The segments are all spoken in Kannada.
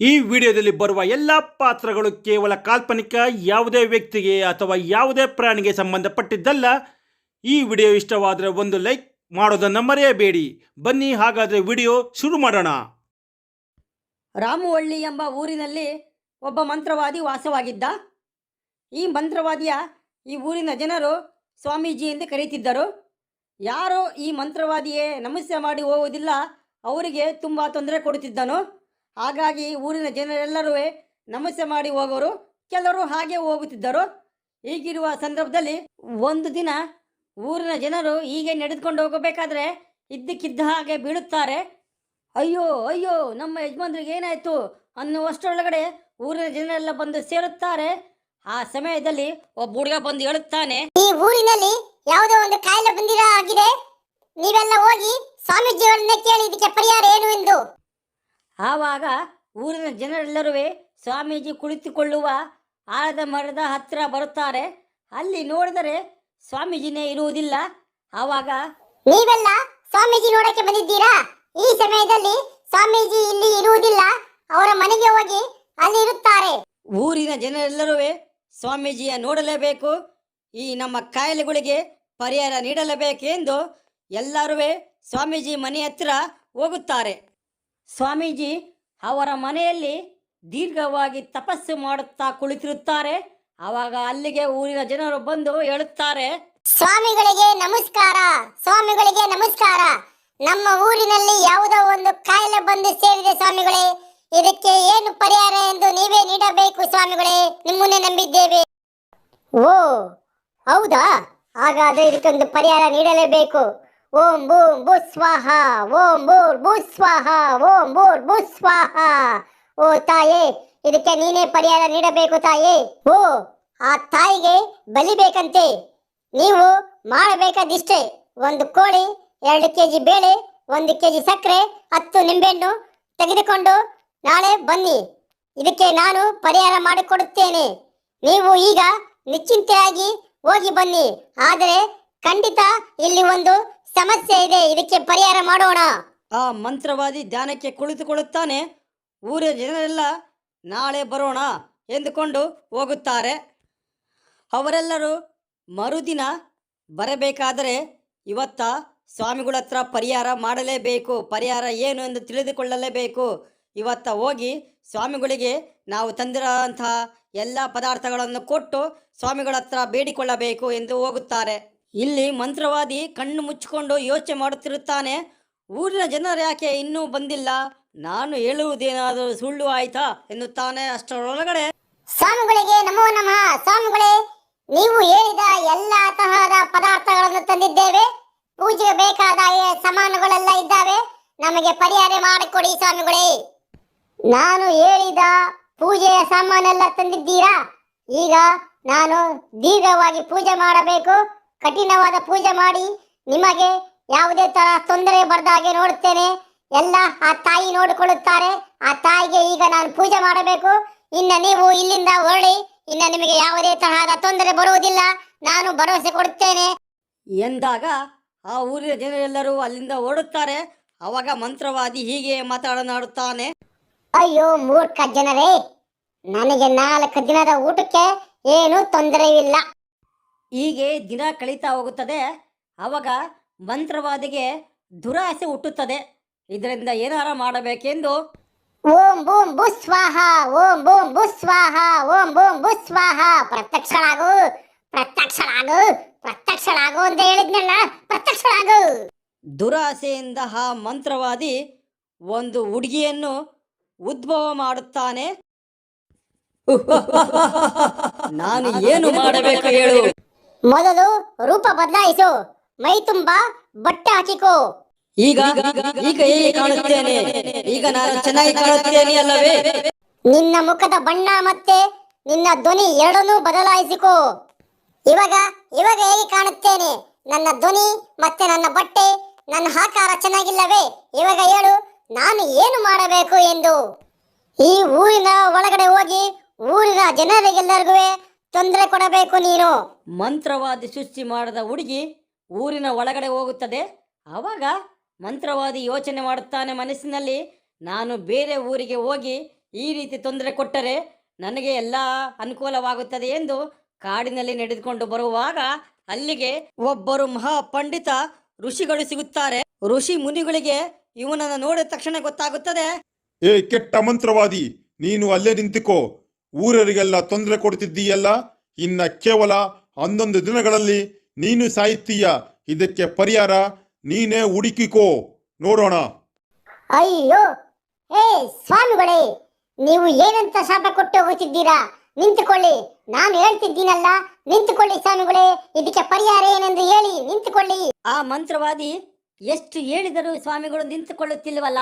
ಈ ವಿಡಿಯೋದಲ್ಲಿ ಬರುವ ಎಲ್ಲ ಪಾತ್ರಗಳು ಕೇವಲ ಕಾಲ್ಪನಿಕ, ಯಾವುದೇ ವ್ಯಕ್ತಿಗೆ ಅಥವಾ ಯಾವುದೇ ಪ್ರಾಣಿಗೆ ಸಂಬಂಧಪಟ್ಟಿದ್ದಲ್ಲ. ಈ ವಿಡಿಯೋ ಇಷ್ಟವಾದರೆ ಒಂದು ಲೈಕ್ ಮಾಡೋದನ್ನು ಮರೆಯಬೇಡಿ. ಬನ್ನಿ, ಹಾಗಾದರೆ ವಿಡಿಯೋ ಶುರು ಮಾಡೋಣ. ರಾಮುವಳ್ಳಿ ಎಂಬ ಊರಿನಲ್ಲಿ ಒಬ್ಬ ಮಂತ್ರವಾದಿ ವಾಸವಾಗಿದ್ದ. ಈ ಮಂತ್ರವಾದಿಯ ಈ ಊರಿನ ಜನರು ಸ್ವಾಮೀಜಿ ಎಂದು ಕರೆಯುತ್ತಿದ್ದರು ಯಾರೋ ಈ ಮಂತ್ರವಾದಿಯೇ ನಮಸ್ತೆ ಮಾಡಿ ಹೋಗುವುದಿಲ್ಲ, ಅವರಿಗೆ ತುಂಬ ತೊಂದರೆ ಕೊಡುತ್ತಿದ್ದನು. ಹಾಗಾಗಿ ಊರಿನ ಜನರೆಲ್ಲರೂ ನಮಸ್ತೆ ಮಾಡಿ ಹೋಗೋರು, ಕೆಲವರು ಹಾಗೆ ಹೋಗುತ್ತಿದ್ದರು. ಹೀಗಿರುವ ಸಂದರ್ಭದಲ್ಲಿ ಒಂದು ದಿನ ಊರಿನ ಜನರು ಹೀಗೆ ನಡೆದುಕೊಂಡು ಹೋಗಬೇಕಾದ್ರೆ ಇದ್ದಕ್ಕಿದ್ದ ಹಾಗೆ ಬೀಳುತ್ತಾರೆ. ಅಯ್ಯೋ ಅಯ್ಯೋ, ನಮ್ಮ ಯಜಮಾನ್ರಿಗೆ ಏನಾಯ್ತು ಅನ್ನುವಷ್ಟರೊಳಗಡೆ ಊರಿನ ಜನರೆಲ್ಲ ಬಂದು ಸೇರುತ್ತಾರೆ. ಆ ಸಮಯದಲ್ಲಿ ಒಬ್ಬ ಹುಡುಗ ಬಂದು ಹೇಳುತ್ತಾನೆ, ಈ ಊರಿನಲ್ಲಿ ಯಾವುದೋ ಒಂದು ಕಾಯಿಲೆ ಬಂದಿರ ಆಗಿದೆ ನೀವೆಲ್ಲ ಹೋಗಿ ಸ್ವಾಮೀಜಿಯವರನ್ನ ಕೇಳಿ, ಇದಕ್ಕೆ ಪರಿಹಾರ ಏನು ಎಂದು. ಆವಾಗ ಊರಿನ ಜನರೆಲ್ಲರೂ ಸ್ವಾಮೀಜಿ ಕುಳಿತುಕೊಳ್ಳುವ ಆಳದ ಮರದ ಹತ್ತಿರ ಬರುತ್ತಾರೆ. ಅಲ್ಲಿ ನೋಡಿದರೆ ಸ್ವಾಮೀಜಿನೇ ಇರುವುದಿಲ್ಲ. ಆವಾಗ ನೀವೆಲ್ಲ ಸ್ವಾಮೀಜಿ ನೋಡಕ್ಕೆ ಬಂದಿದ್ದೀರಾ? ಈ ಸಮಯದಲ್ಲಿ ಸ್ವಾಮೀಜಿ ಇಲ್ಲಿ ಇರುವುದಿಲ್ಲ. ಅವರ ಮನೆಗೆ ಹೋಗಿ ಅಲ್ಲಿ ಇರುತ್ತಾರೆ. ಊರಿನ ಜನರೆಲ್ಲರೂ ಸ್ವಾಮೀಜಿಯ ನೋಡಲೇಬೇಕು. ಈ ನಮ್ಮ ಕಾಯಿಲೆಗಳಿಗೆ ಪರಿಹಾರ ನೀಡಲೇಬೇಕೆಂದು ಎಲ್ಲರೂ ಸ್ವಾಮೀಜಿ ಮನೆ ಹತ್ತಿರ ಹೋಗುತ್ತಾರೆ. ಸ್ವಾಮೀಜಿ ಅವರ ಮನೆಯಲ್ಲಿ ದೀರ್ಘವಾಗಿ ತಪಸ್ಸು ಮಾಡುತ್ತಾ ಕುಳಿತಿರುತ್ತಾರೆ. ಆವಾಗ ಅಲ್ಲಿಗೆ ಊರಿನ ಜನರು ಬಂದು ಹೇಳುತ್ತಾರೆ, ಸ್ವಾಮಿಗಳಿಗೆ ನಮಸ್ಕಾರ ಸ್ವಾಮಿಗಳಿಗೆ ನಮಸ್ಕಾರ. ನಮ್ಮ ಊರಿನಲ್ಲಿ ಯಾವುದೋ ಒಂದು ಕಾಯಿಲೆ ಬಂದು ಸೇರಿದೆ ಸ್ವಾಮಿಗಳೇ. ಇದಕ್ಕೆ ಏನು ಪರಿಹಾರ ಎಂದು ನೀವೇ ನೀಡಬೇಕು ಸ್ವಾಮಿಗಳೇ, ನಿಮ್ಮನ್ನೇ ನಂಬಿದ್ದೇವೆ. ಓ, ಹೌದಾ? ಹಾಗಾದ್ರೆ ಇದಕ್ಕೊಂದು ಪರಿಹಾರ ನೀಡಲೇಬೇಕು. ಓಂ ಬೂಂ ಬು ಸ್ವಾಹ, ಓಂ ಬೂರ್ ಭೂ ಸ್ವಾಹ, ಓಂ ಬೂರ್ ಭೂ ಸ್ವಾಹ. ಓ ತಾಯೇ, ಇದಕ್ಕೆ ನೀನೇ ಪರಿಹಾರ ನೀಡಬೇಕು ತಾಯೇ. ಓ, ಆ ತಾಯಿಗೆ ಬಲಿಬೇಕಂತೆ ನೀವು ಮಾಡಬೇಕಾದಿಷ್ಟೇ. ಒಂದು ಕೋಳಿ, ಎರಡು ಕೆಜಿ ಬೇಳೆ, ಒಂದು ಕೆಜಿ ಸಕ್ಕರೆ, ಹತ್ತು ನಿಂಬೆಹಣ್ಣು ತೆಗೆದುಕೊಂಡು ನಾಳೆ ಬನ್ನಿ. ಇದಕ್ಕೆ ನಾನು ಪರಿಹಾರ ಮಾಡಿಕೊಡುತ್ತೇನೆ. ನೀವು ಈಗ ನಿಶ್ಚಿಂತೆಯಾಗಿ ಹೋಗಿ ಬನ್ನಿ. ಆದರೆ ಖಂಡಿತ ಇಲ್ಲಿ ಒಂದು ಸಮಸ್ಯೆ ಇದೆ ಇದಕ್ಕೆ ಪರಿಹಾರ ಮಾಡೋಣ. ಆ ಮಂತ್ರವಾದಿ ಧ್ಯಾನಕ್ಕೆ ಕುಳಿತುಕೊಳ್ಳುತ್ತಾನೆ. ಊರ ಜನರೆಲ್ಲ ನಾಳೆ ಬರೋಣ ಎಂದುಕೊಂಡು ಹೋಗುತ್ತಾರೆ. ಅವರೆಲ್ಲರೂ ಮರುದಿನ ಬರಬೇಕಾದರೆ ಇವತ್ತ ಸ್ವಾಮಿಗಳ ಹತ್ರ ಪರಿಹಾರ ಮಾಡಲೇಬೇಕು. ಪರಿಹಾರ ಏನು ಎಂದು ತಿಳಿದುಕೊಳ್ಳಲೇಬೇಕು. ಇವತ್ತ ಹೋಗಿ ಸ್ವಾಮಿಗಳಿಗೆ ನಾವು ತಂದಿರೋಂತಹ ಎಲ್ಲ ಪದಾರ್ಥಗಳನ್ನು ಕೊಟ್ಟು ಸ್ವಾಮಿಗಳ ಹತ್ರ ಬೇಡಿಕೊಳ್ಳಬೇಕು ಎಂದು ಹೋಗುತ್ತಾರೆ. ಇಲ್ಲಿ ಮಂತ್ರವಾದಿ ಕಣ್ಣು ಮುಚ್ಚಿಕೊಂಡು ಯೋಚನೆ ಮಾಡುತ್ತಿರುತ್ತಾನೆ. ಊರಿನ ಜನರು ಯಾಕೆ ಇನ್ನೂ ಬಂದಿಲ್ಲ? ನಾನು ಹೇಳುವುದೇನಾದರೂ ಸುಳ್ಳು ಆಯ್ತಾ? ಎನ್ನುತ್ತಾನೆ ಅಷ್ಟರೊಳಗಡೆ. ಸ್ವಾಮಿಗಳಿಗೆ ನಮೋ ನಮಃ. ಸ್ವಾಮಿಗಳೇ, ನೀವು ಹೇಳಿದ ಎಲ್ಲ ತರಹದ ಪದಾರ್ಥಗಳನ್ನು ತಂದಿದ್ದೇವೆ. ಪೂಜೆಗೆ ಬೇಕಾದ ಸಮಾನುಗಳೆಲ್ಲ ಇದ್ದಾವೆ. ನಮಗೆ ಪರಿಹಾರ ಮಾಡಿಕೊಡಿ ಸ್ವಾಮಿಗಳೇ. ನಾನು ಹೇಳಿದ ಪೂಜೆಯ ಸಾಮಾನೆಲ್ಲ ತಂದಿದ್ದೀರಾ? ಈಗ ನಾನು ದೀರ್ಘವಾಗಿ ಪೂಜೆ ಮಾಡಬೇಕು. ಕಠಿಣವಾದ ಪೂಜೆ ಮಾಡಿ ನಿಮಗೆ ಯಾವುದೇ ತರ ತೊಂದರೆ ಬರದ ಹಾಗೆ ನೋಡುತ್ತೇನೆ. ಎಲ್ಲ ಆ ತಾಯಿ ನೋಡಿಕೊಳ್ಳುತ್ತಾರೆ. ಆ ತಾಯಿಗೆ ಈಗ ನಾನು ಪೂಜೆ ಮಾಡಬೇಕು. ಇನ್ನ ನೀವು ಇಲ್ಲಿಂದ ಹೊರಡಿ ಇನ್ನ ನಿಮಗೆ ಯಾವುದೇ ತರಹದ ತೊಂದರೆ ಬರುವುದಿಲ್ಲ. ನಾನು ಭರವಸೆ ಕೊಡುತ್ತೇನೆ. ಎಂದಾಗ ಆ ಊರಿನ ಜನರೆಲ್ಲರೂ ಅಲ್ಲಿಂದ ಓಡುತ್ತಾರೆ. ಅವಾಗ ಮಂತ್ರವಾದಿ ಹೀಗೆ ಮಾತನಾಡುತ್ತಾನೆ. ಅಯ್ಯೋ ಮೂರ್ಖ ಜನರೇ ನನಗೆ ನಾಲ್ಕು ದಿನದ ಊಟಕ್ಕೆ ಏನು ತೊಂದರೆಯಿಲ್ಲ. ಹೀಗೆ ದಿನ ಕಳೀತಾ ಹೋಗುತ್ತದೆ. ಆವಾಗ ಮಂತ್ರವಾದಿಗೆ ದುರಾಸೆ ಹುಟ್ಟುತ್ತದೆ. ಇದರಿಂದ ಏನಾರ ಮಾಡಬೇಕೆಂದು? ಓಂ ಬೂಂ ಬು ಸ್ವಾಹ ಓಂ ಬೂಂ ಬು ಸ್ವಾಹ ಓಂ ಬೂಂ ಬು ಸ್ವಾಹ. ಪ್ರತ್ಯಕ್ಷಳಾಗು ಪ್ರತ್ಯಕ್ಷಳಾಗು ಪ್ರತ್ಯಕ್ಷಳಾಗು ಅಂತ ಹೇಳಿದ್ನಲ್ಲ ಪ್ರತ್ಯಕ್ಷಳಾಗು. ದುರಾಸೆಯಿಂದ ಆ ಮಂತ್ರವಾದಿ ಒಂದು ಹುಡುಗಿಯನ್ನು ಉದ್ಭವ ಮಾಡುತ್ತಾನೆ. ನಾನು ಏನು ಮಾಡಬೇಕು ಹೇಳು. ಮೊದಲು ರೂಪ ಬದಲಾಯಿಸು. ಮೈ ತುಂಬಾ ಬಟ್ಟೆ ಹಾಕಿಕೋ. ಈಗ ಈಗ ಹೇಗೆ ಕಾಣುತ್ತೇನೆ. ಈಗ ನಾನು ಚೆನ್ನಾಗಿ ಕಾಣುತ್ತೇನೆ ಅಲ್ಲವೇ? ನಿನ್ನ ಮುಖದ ಬಣ್ಣ ಮತ್ತೆ ನಿನ್ನ ಧ್ವನಿ ಎರಡನ್ನೂ ಬದಲಾಯಿಸಿಕೋ. ಇವಾಗ ಇವಾಗ ಹೇಗೆ ಕಾಣುತ್ತೇನೆ? ನನ್ನ ಧ್ವನಿ ಮತ್ತೆ ನನ್ನ ಬಟ್ಟೆ ನನ್ನ ಆಕಾರ ಚೆನ್ನಾಗಿಲ್ಲವೇ? ಇವಾಗ ಹೇಳು ನಾನು ಏನು ಮಾಡಬೇಕು ಎಂದು. ಈ ಊರಿನ ಒಳಗಡೆ ಹೋಗಿ ಊರಿನ ಜನರಿಗೆಲ್ಲರಿಗೂ ತೊಂದರೆ ಕೊಡಬೇಕು ನೀನು. ಮಂತ್ರವಾದಿ ಸೃಷ್ಟಿ ಮಾಡದ ಹುಡುಗಿ ಊರಿನ ಒಳಗಡೆ ಹೋಗುತ್ತದೆ. ಆವಾಗ ಮಂತ್ರವಾದಿ ಯೋಚನೆ ಮಾಡುತ್ತಾನೆ ಮನಸ್ಸಿನಲ್ಲಿ ನಾನು ಬೇರೆ ಊರಿಗೆ ಹೋಗಿ ಈ ರೀತಿ ತೊಂದರೆ ಕೊಟ್ಟರೆ ನನಗೆ ಎಲ್ಲ ಅನುಕೂಲವಾಗುತ್ತದೆ ಎಂದು ಕಾಡಿನಲ್ಲಿ ನಡೆದುಕೊಂಡು ಬರುವಾಗ ಅಲ್ಲಿಗೆ ಒಬ್ಬರು ಮಹಾ ಪಂಡಿತ ಋಷಿಗಳು ಸಿಗುತ್ತಾರೆ. ಋಷಿ ಮುನಿಗಳಿಗೆ ಇವನನ್ನು ನೋಡಿದ ತಕ್ಷಣ ಗೊತ್ತಾಗುತ್ತದೆ. ಏ ಕೆಟ್ಟ ಮಂತ್ರವಾದಿ ನೀನು ಅಲ್ಲೇ ನಿಂತುಕೋ. ಊರರಿಗೆಲ್ಲ ತೊಂದರೆ ಕೊಡ್ತಿದ್ದೀಯಲ್ಲ? ಇನ್ನ ಕೇವಲ ಹನ್ನೊಂದು ದಿನಗಳಲ್ಲಿ ನೀನು ಸಾಯ್ತೀಯ. ಇದಕ್ಕೆ ಪರಿಹಾರ ನೀನೇ ಹುಡುಕಿಕೋ. ನೋಡೋಣ. ಅಯ್ಯೋ! ಹೇ ಸ್ವಾಮಿಗಳೇ ನೀವು ಏನಂತ ಶಾಪ ಕೊಟ್ಟು ಹೋಗುತ್ತಿದ್ದೀರಾ ನಿಂತುಕೊಳ್ಳಿ. ನಾನು ಹೇಳ್ತಿದ್ದೀನಲ್ಲ ನಿಂತುಕೊಳ್ಳಿ ಸ್ವಾಮಿಗಳೇ. ಇದಕ್ಕೆ ಪರಿಹಾರ ಏನೆಂದು ಹೇಳಿ ನಿಂತುಕೊಳ್ಳಿ. ಆ ಮಂತ್ರವಾದಿ ಎಷ್ಟು ಹೇಳಿದರೂ ಸ್ವಾಮಿಗಳು ನಿಂತುಕೊಳ್ಳುತ್ತಿಲ್ಲವಲ್ಲ?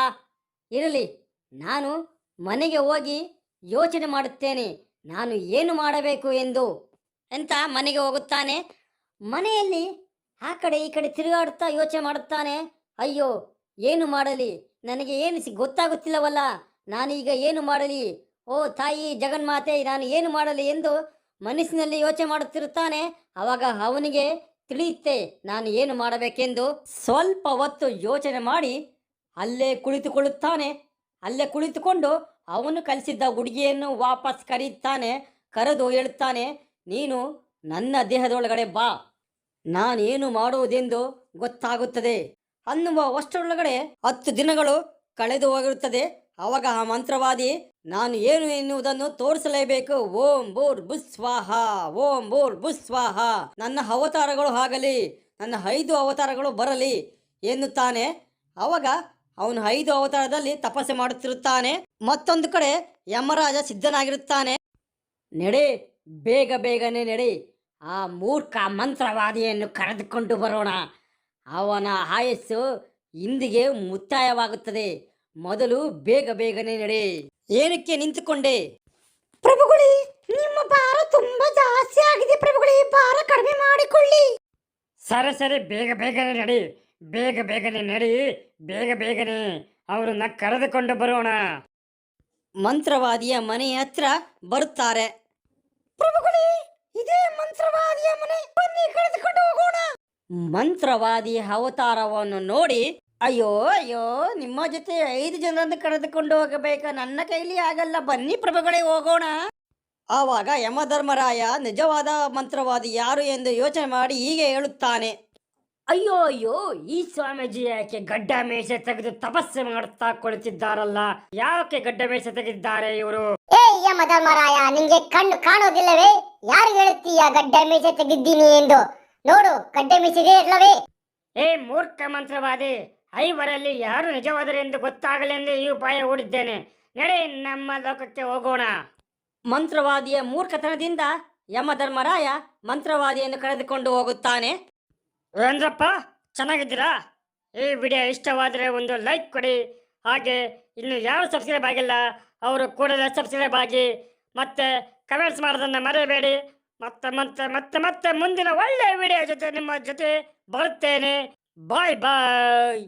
ಇರಲಿ ನಾನು ಮನೆಗೆ ಹೋಗಿ ಯೋಚನೆ ಮಾಡುತ್ತೇನೆ. ನಾನು ಏನು ಮಾಡಬೇಕು ಎಂದು? ಅಂತ ಮನೆಗೆ ಹೋಗುತ್ತಾನೆ. ಮನೆಯಲ್ಲಿ ಆ ಕಡೆ ಈ ಕಡೆ ತಿರುಗಾಡುತ್ತಾ ಯೋಚನೆ ಮಾಡುತ್ತಾನೆ. ಅಯ್ಯೋ, ಏನು ಮಾಡಲಿ? ನನಗೆ ಏನು ಗೊತ್ತಾಗುತ್ತಿಲ್ಲವಲ್ಲ. ನಾನೀಗ ಏನು ಮಾಡಲಿ? ಓ, ತಾಯಿ ಜಗನ್ಮಾತೆ, ನಾನು ಏನು ಮಾಡಲಿ ಎಂದು ಮನಸ್ಸಿನಲ್ಲಿ ಯೋಚನೆ ಮಾಡುತ್ತಿರುತ್ತಾನೆ. ಆವಾಗ ಅವನಿಗೆ ತಿಳಿಯುತ್ತೆ, ನಾನು ಏನು ಮಾಡಬೇಕೆಂದು. ಸ್ವಲ್ಪ ಹೊತ್ತು ಯೋಚನೆ ಮಾಡಿ ಅಲ್ಲೇ ಕುಳಿತುಕೊಳ್ಳುತ್ತಾನೆ. ಅಲ್ಲೇ ಕುಳಿತುಕೊಂಡು ಅವನು ಕಲಿಸಿದ್ದ ಹುಡುಗಿಯನ್ನು ವಾಪಸ್ ಕರೀತಾನೆ, ಕರೆದು ಹೇಳುತ್ತಾನೆ ನೀನು ನನ್ನ ದೇಹದೊಳಗಡೆ ಬಾ. ನಾನೇನು ಮಾಡುವುದೆಂದು ಗೊತ್ತಾಗುತ್ತದೆ. ಅನ್ನುವ ಅಷ್ಟರೊಳಗಡೆ ಹತ್ತು ದಿನಗಳು ಕಳೆದು ಹೋಗಿರುತ್ತದೆ. ಅವಾಗ ಆ ಮಂತ್ರವಾದಿ, ನಾನು ಏನು ಎನ್ನುವುದನ್ನು ತೋರಿಸಲೇಬೇಕು? ಓಂ ಬೋರ್ ಬುಸ್ವಾಹ ಓಂ ಬೋರ್ ಬುಸ್ವಾಹ ನನ್ನ ಅವತಾರಗಳು ಆಗಲಿ ನನ್ನ ಐದು ಅವತಾರಗಳು ಬರಲಿ ಎನ್ನುತ್ತಾನೆ. ಆವಾಗ ಅವನು ಐದು ಅವತಾರದಲ್ಲಿ ತಪಸ್ಸೆ ಮಾಡುತ್ತಿರುತ್ತಾನೆ. ಮತ್ತೊಂದು ಕಡೆ ಯಮರಾಜ ಸಿದ್ಧನಾಗಿರುತ್ತಾನೆ. ನಡೆ, ಬೇಗ ಬೇಗನೆ ನಡೆ. ಆ ಮೂರ್ಖ ಮಂತ್ರವಾದಿಯನ್ನು ಕರೆದುಕೊಂಡು ಬರೋಣ. ಅವನ ಆಯಸ್ಸು ಇಂದಿಗೆ ಮುತ್ತಾಯವಾಗುತ್ತದೆ ಮೊದಲು ಬೇಗ ಬೇಗನೆ ನಡೆ. ಏನಕ್ಕೆ ನಿಂತುಕೊಂಡೆ? ಪ್ರಭುಗಳೇ, ನಿಮ್ಮ ಭಾರ ತುಂಬಾ ಜಾಸ್ತಿ ಆಗಿದೆ ಪ್ರಭುಗಳೇ. ಭಾರ ಕಡಿಮೆ ಮಾಡಿಕೊಳ್ಳಿ. ಸರಿ ಸರಿ, ಬೇಗ ಬೇಗನೆ ನಡಿ. ಬೇಗ ಬೇಗನೆ ನಡಿ ಬೇಗ ಬೇಗನೆ ಅವರನ್ನ ಕರೆದುಕೊಂಡು ಬರೋಣ. ಮಂತ್ರವಾದಿಯ ಮನೆ ಹತ್ರ ಬರುತ್ತಾರೆ. ಪ್ರಭುಗಳೇ ಇದೇ ಮಂತ್ರವಾದಿಯ ಮನೆ. ಬನ್ನಿ ಕರೆದುಕೊಂಡು ಹೋಗೋಣ. ಮಂತ್ರವಾದಿ ಅವತಾರವನ್ನು ನೋಡಿ ಅಯ್ಯೋ ಅಯ್ಯೋ ನಿಮ್ಮ ಜೊತೆ ಐದು ಜನರನ್ನು ಕರೆದುಕೊಂಡು ಹೋಗಬೇಕ ನನ್ನ ಕೈಲಿ ಆಗಲ್ಲ. ಬನ್ನಿ ಪ್ರಭುಗಳೇ ಹೋಗೋಣ. ಆವಾಗ ಯಮಧರ್ಮರಾಯ ನಿಜವಾದ ಮಂತ್ರವಾದಿ ಯಾರು ಎಂದು ಯೋಚನೆ ಮಾಡಿ ಹೀಗೆ ಹೇಳುತ್ತಾನೆ. ಅಯ್ಯೋ ಅಯ್ಯೋ ಈ ಸ್ವಾಮೀಜಿ ಯಾಕೆ ಗಡ್ಡ ಮೇಷ ತೆಗೆದು ತಪಸ್ಸೆ ಮಾಡುತ್ತಾ ಕುಳಿತಿದ್ದಾರಲ್ಲ? ಯಾಕೆ ಗಡ್ಡ ಮೇಷ ತೆಗೆದಿದ್ದಾರೆ ಇವರು? ಏ ಯಮಧರ್ಮರಾಯ ನಿಂಗೆ ಕಣ್ಣು ಕಾಣೋದಿಲ್ಲವೇ? ಯಾರು ಹೇಳುತ್ತೀಯ ಗಡ್ಡ ಮೇಸೆ ತೆಗಿದ್ದೀನಿ ಎಂದು? ನೋಡು ಗಡ್ಡ ಮೀಸೆಗೆ ಇರ್ಲವೇ? ಏ ಮೂರ್ಖ ಮಂತ್ರವಾದಿ ಐವರಲ್ಲಿ ಯಾರು ನಿಜವಾದರೆಂದು ಗೊತ್ತಾಗಲೆಂದು ಈ ಉಪಾಯ ಹೂಡಿದ್ದೇನೆ. ನಡೆ ನಮ್ಮ ಲೋಕಕ್ಕೆ ಹೋಗೋಣ. ಮಂತ್ರವಾದಿಯ ಮೂರ್ಖತನದಿಂದ ಯಮಧರ್ಮರಾಯ ಮಂತ್ರವಾದಿಯನ್ನು ಕರೆದುಕೊಂಡು ಹೋಗುತ್ತಾನೆ. ವೇಂದ್ರಪ್ಪ ಚೆನ್ನಾಗಿದ್ದೀರಾ? ಈ ವಿಡಿಯೋ ಇಷ್ಟವಾದರೆ ಒಂದು ಲೈಕ್ ಕೊಡಿ. ಹಾಗೆ ಇನ್ನು ಯಾರು ಸಬ್ಸ್ಕ್ರೈಬ್ ಆಗಿಲ್ಲ, ಅವರು ಕೂಡಲೇ ಸಬ್ಸ್ಕ್ರೈಬ್ ಆಗಿ ಮತ್ತೆ ಕಮೆಂಟ್ಸ್ ಮಾಡೋದನ್ನು ಮರೆಯಬೇಡಿ. ಮತ್ತೆ ಮತ್ತೆ ಮತ್ತೆ ಮತ್ತೆ ಮುಂದಿನ ಒಳ್ಳೆಯ ವಿಡಿಯೋ ಜೊತೆ ನಿಮ್ಮ ಜೊತೆ ಬರುತ್ತೇನೆ. ಬಾಯ್ ಬಾಯ್